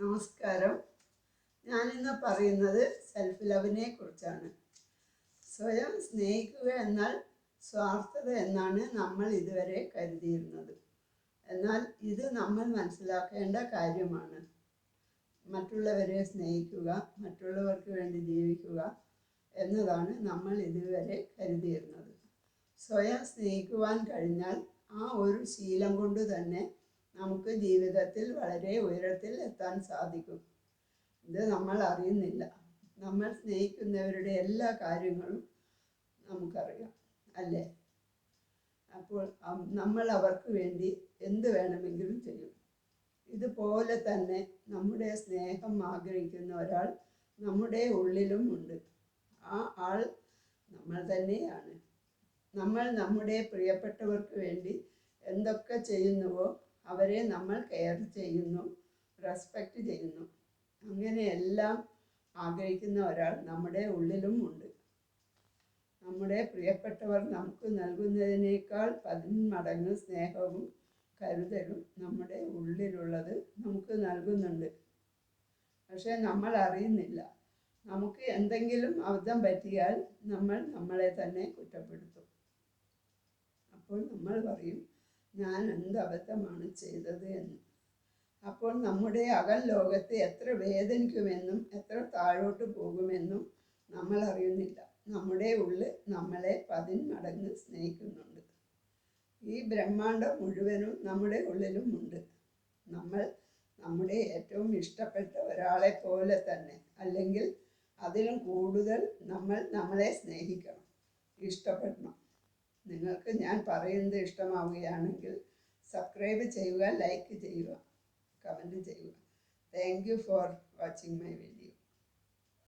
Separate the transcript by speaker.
Speaker 1: നമസ്കാരം. ഞാനിന്ന് പറയുന്നത് സെൽഫ് ലവിനെ കുറിച്ചാണ്. സ്വയം സ്നേഹിക്കുക എന്നാൽ സ്വാർത്ഥത എന്നാണ് നമ്മൾ ഇതുവരെ കരുതിയിരുന്നത്. എന്നാൽ ഇത് നമ്മൾ മനസ്സിലാക്കേണ്ട കാര്യമാണ്. മറ്റുള്ളവരെ സ്നേഹിക്കുക മറ്റുള്ളവർക്ക് വേണ്ടി ജീവിക്കുക എന്നതാണ് നമ്മൾ ഇതുവരെ കരുതിയിരുന്നത്. സ്വയം സ്നേഹിക്കുവാൻ കഴിഞ്ഞാൽ ആ ഒരു ശീലം കൊണ്ട് തന്നെ നമുക്ക് ജീവിതത്തിൽ വളരെ ഉയരത്തിൽ എത്താൻ സാധിക്കും. ഇത് നമ്മൾ അറിയുന്നില്ല. നമ്മൾ സ്നേഹിക്കുന്നവരുടെ എല്ലാ കാര്യങ്ങളും നമുക്കറിയാം അല്ലേ? അപ്പോൾ നമ്മൾ അവർക്ക് വേണ്ടി എന്ത് വേണമെങ്കിലും ചെയ്യും. ഇതുപോലെ തന്നെ നമ്മുടെ സ്നേഹം ആഗ്രഹിക്കുന്ന ഒരാൾ നമ്മുടെ ഉള്ളിലും ഉണ്ട്. ആ ആൾ നമ്മൾ തന്നെയാണ്. നമ്മൾ നമ്മുടെ പ്രിയപ്പെട്ടവർക്ക് വേണ്ടി എന്തൊക്കെ ചെയ്യുന്നുവോ അവരെ നമ്മൾ കെയർ ചെയ്യുന്നു റെസ്പെക്റ്റ് ചെയ്യുന്നു. അങ്ങനെയെല്ലാം ആഗ്രഹിക്കുന്ന ഒരാൾ നമ്മുടെ ഉള്ളിലും ഉണ്ട്. നമ്മുടെ പ്രിയപ്പെട്ടവർ നമുക്ക് നൽകുന്നതിനേക്കാൾ പതിന്മടങ്ങ് സ്നേഹവും കരുതലും നമ്മുടെ ഉള്ളിലുള്ളത് നമുക്ക് നൽകുന്നുണ്ട്. പക്ഷെ നമ്മൾ അറിയുന്നില്ല. നമുക്ക് എന്തെങ്കിലും അബദ്ധം പറ്റിയാൽ നമ്മൾ നമ്മളെ തന്നെ കുറ്റപ്പെടുത്തും. അപ്പോൾ നമ്മൾ പറയും ഞാൻ എന്ത് അബദ്ധമാണ് ചെയ്തത് എന്ന്. അപ്പോൾ നമ്മുടെ അകൽ ലോകത്തെ എത്ര വേദനിക്കുമെന്നും എത്ര താഴോട്ട് പോകുമെന്നും നമ്മൾ അറിയുന്നില്ല. നമ്മുടെ ഉള്ളിൽ നമ്മളെ പതിന്മടങ്ങ് സ്നേഹിക്കുന്നുണ്ട്. ഈ ബ്രഹ്മാണ്ടം മുഴുവനും നമ്മുടെ ഉള്ളിലും ഉണ്ട്. നമ്മൾ നമ്മുടെ ഏറ്റവും ഇഷ്ടപ്പെട്ട ഒരാളെ പോലെ തന്നെ അല്ലെങ്കിൽ അതിലും കൂടുതൽ നമ്മൾ നമ്മളെ സ്നേഹിക്കണം ഇഷ്ടപ്പെടണം. നിങ്ങൾക്ക് ഞാൻ പറയുന്നത് ഇഷ്ടമാവുകയാണെങ്കിൽ സബ്സ്ക്രൈബ് ചെയ്യുക ലൈക്ക് ചെയ്യുക കമന്റ് ചെയ്യുക. Thank you for watching my video